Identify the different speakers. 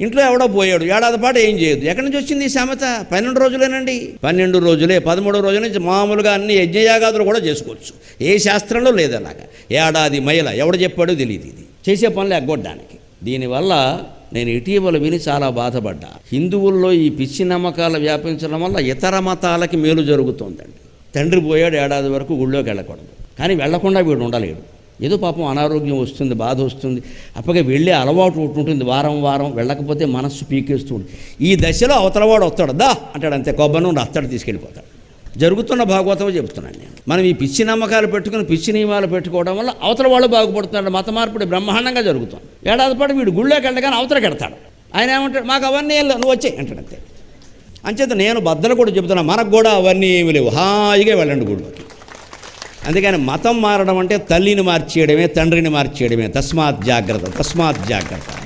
Speaker 1: ఇంట్లో ఎవడో పోయాడు ఏడాది పాటు ఏం చేయదు ఎక్కడి నుంచి వచ్చింది ఈ సామెత? పన్నెండు రోజులేనండి. పన్నెండు రోజులే పదమూడు రోజుల నుంచి మామూలుగా అన్ని యజ్ఞయాగాదులు కూడా చేసుకోవచ్చు. ఏ శాస్త్రంలో లేదు అలాగా. ఏడాది మహిళ ఎవడు చెప్పాడో తెలియదు ఇది. చేసే పనులు ఎగ్గొట్టడానికి. దీనివల్ల నేను ఇటీవల విని చాలా బాధపడ్డా. హిందువుల్లో ఈ పిచ్చి నమ్మకాలు వ్యాపించడం వల్ల ఇతర మతాలకి మేలు జరుగుతోందండి. తండ్రి పోయాడు ఏడాది వరకు గుళ్ళోకి వెళ్ళకూడదు. కానీ వెళ్ళకుండా వీడు ఉండలేడు. ఏదో పాపం అనారోగ్యం వస్తుంది బాధ వస్తుంది. అప్పగా వెళ్ళే అలవాటు ఒకటి ఉంటుంది వారం వారం వెళ్ళకపోతే మనస్సు పీకేస్తుంది ఈ దశలో అవతలవాడు వస్తాడు దా అంటాడు అంతే కొబ్బరి అత్తడు తీసుకెళ్ళిపోతాడు. జరుగుతున్న భాగవతం చెప్తున్నాను నేను. మనం ఈ పిచ్చి నమ్మకాలు పెట్టుకుని పిచ్చి నియమాలు పెట్టుకోవడం వల్ల అవతల వాళ్ళు బాగుపడుతున్నాడు మత మార్పిడి బ్రహ్మాండంగా జరుగుతుంది. ఏడాది పాటు వీడు గుళ్ళోకి వెళ్ళగానే అవతలకి వెళ్తాడు. ఆయన ఏమంటాడు మాకు అవన్నీ ఏం నువ్వు వచ్చాయి అంటాడు అంతే. అంచేత నేను బద్దలు కూడా చెబుతున్నా మనకు కూడా అవన్నీ ఏమి లేవు హాయిగా వెళ్ళండి గుడిలోకి అందుకని మతం మారడం అంటే తల్లిని మార్చేయడమే తండ్రిని మార్చేయడమే. తస్మాత్ జాగ్రత్త తస్మాత్ జాగ్రత్త.